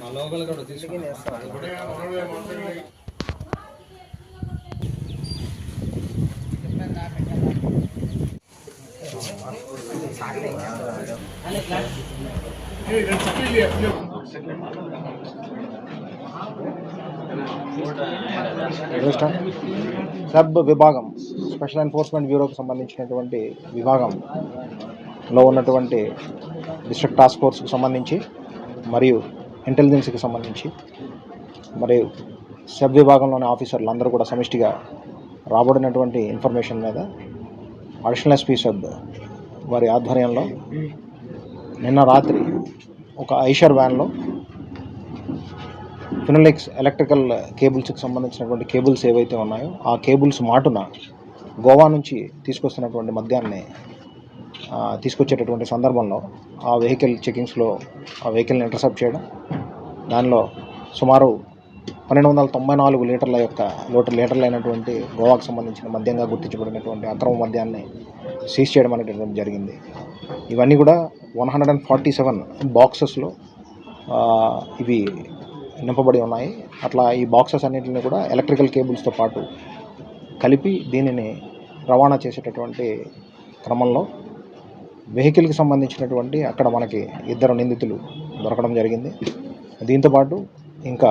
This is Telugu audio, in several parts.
మా లోకల్ కూడా తీసుకుని సబ్ విభాగం స్పెషల్ ఎన్ఫోర్స్మెంట్ బ్యూరోకి సంబంధించినటువంటి విభాగంలో ఉన్నటువంటి డిస్ట్రిక్ట్ టాస్క్ ఫోర్స్కి సంబంధించి మరియు ఇంటెలిజెన్స్కి సంబంధించి మరియు సబ్ విభాగంలోని ఆఫీసర్లు అందరూ కూడా సమిష్టిగా రాబడినటువంటి ఇన్ఫర్మేషన్ మీద అడిషనల్ ఎస్పీ సబ్ వారి ఆధ్వర్యంలో నిన్న రాత్రి ఒక ఐషర్ వ్యాన్లో ఫినోలిక్స్ ఎలక్ట్రికల్ కేబుల్స్కి సంబంధించినటువంటి కేబుల్స్ ఏవైతే ఉన్నాయో ఆ కేబుల్స్ మాటున గోవా నుంచి తీసుకొస్తున్నటువంటి మద్యాన్ని తీసుకొచ్చేటటువంటి సందర్భంలో ఆ వెహికల్ చెకింగ్స్లో ఆ వెహికల్ని ఇంటర్సెప్ట్ చేయడం దానిలో సుమారు పన్నెండు వందల తొంభై నాలుగు లీటర్ల యొక్క లోటు లీటర్లైనటువంటి గోవాకు సంబంధించిన మద్యంగా గుర్తించబడినటువంటి అక్రమ మద్యాన్ని సీజ్ చేయడం అనేటటువంటి జరిగింది. ఇవన్నీ కూడా one hundred and forty seven బాక్సెస్లో ఇవి నింపబడి ఉన్నాయి. అట్లా ఈ బాక్సెస్ అన్నింటిని కూడా ఎలక్ట్రికల్ కేబుల్స్తో పాటు కలిపి దీనిని రవాణా చేసేటటువంటి క్రమంలో వెహికల్కి సంబంధించినటువంటి అక్కడ మనకి ఇద్దరు నిందితులు దొరకడం జరిగింది. దీంతోపాటు ఇంకా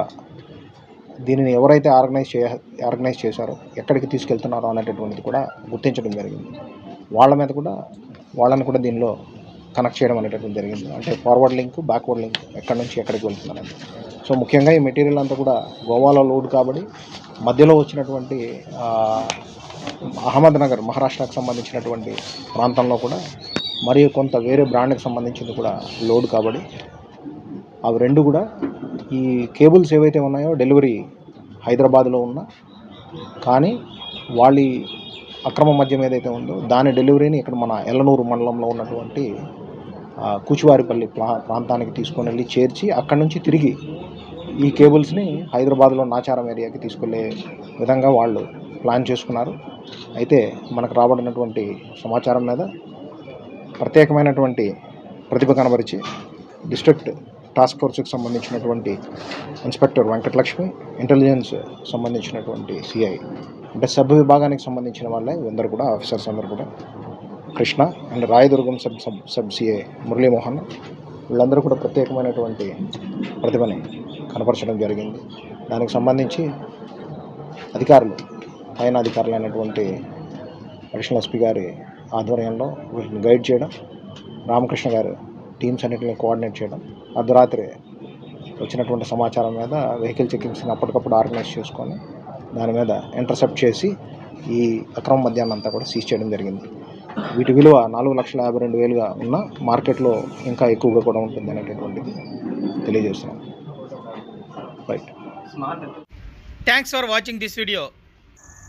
దీనిని ఎవరైతే ఆర్గనైజ్ చే ఆర్గనైజ్ చేశారో ఎక్కడికి తీసుకెళ్తున్నారో అనేటటువంటిది కూడా గుర్తించడం జరిగింది. వాళ్ళ మీద కూడా వాళ్ళని కూడా దీనిలో కనెక్ట్ చేయడం అనేటటువంటి జరిగింది. అంటే ఫార్వర్డ్ లింక్ బ్యాక్వర్డ్ లింక్ ఎక్కడి నుంచి ఎక్కడికి వెళ్తున్నారని. సో ముఖ్యంగా ఈ మెటీరియల్ అంతా కూడా గోవాలో లోడ్ కాబట్టి మధ్యలో వచ్చినటువంటి అహ్మద్ అహ్మద్నగర్ మహారాష్ట్రకు సంబంధించినటువంటి ప్రాంతంలో కూడా మరియు కొంత వేరే బ్రాండ్కి సంబంధించింది కూడా లోడ్ కాబట్టి అవి రెండు కూడా ఈ కేబుల్స్ ఏవైతే ఉన్నాయో డెలివరీ హైదరాబాద్లో ఉన్న కానీ వాళ్ళ అక్రమ మద్యం ఏదైతే ఉందో దాని డెలివరీని ఇక్కడ మన ఎల్లనూరు మండలంలో ఉన్నటువంటి కూచివారిపల్లి ప్రా ప్రాంతానికి తీసుకొని వెళ్ళి చేర్చి అక్కడి నుంచి తిరిగి ఈ కేబుల్స్ని హైదరాబాద్లో నాచారం ఏరియాకి తీసుకెళ్ళే విధంగా వాళ్ళు ప్లాన్ చేసుకున్నారు. అయితే మనకు రాబడినటువంటి సమాచారం మీద ప్రత్యేకమైనటువంటి ప్రతిభ కనబరిచి డిస్ట్రిక్ట్ టాస్క్ ఫోర్స్కి సంబంధించినటువంటి ఇన్స్పెక్టర్ వెంకటలక్ష్మి ఇంటెలిజెన్స్ సంబంధించినటువంటి సిఐ అంటే సబ్ విభాగానికి సంబంధించిన వాళ్ళే. వీళ్ళందరూ కూడా ఆఫీసర్స్ అందరూ కూడా. Krishna and Rayadurgam sub sub sub CI Muralimohan వీళ్ళందరూ కూడా ప్రత్యేకమైనటువంటి ప్రతిభని కనపరచడం జరిగింది. దానికి సంబంధించి అధికారులు పైన అధికారులైనటువంటి అడిషనల్ ఎస్పీ గారి ఆధ్వర్యంలో వీటిని గైడ్ చేయడం రామకృష్ణ గారు టీమ్స్ అన్నింటిని కోఆర్డినేట్ చేయడం అర్ధరాత్రి వచ్చినటువంటి సమాచారం మీద వెహికల్ చెకింగ్స్ని అప్పటికప్పుడు ఆర్గనైజ్ చేసుకొని దాని మీద ఇంటర్సెప్ట్ చేసి ఈ అక్రమ మద్యాన్ని అంతా కూడా సీజ్ చేయడం జరిగింది. వీటి విలువ నాలుగు లక్షల యాభై రెండు వేలుగా ఉన్న మార్కెట్లో ఇంకా ఎక్కువగా కూడా ఉంటుంది అనేటటువంటిది తెలియజేస్తున్నాం. Right thanks for watching this video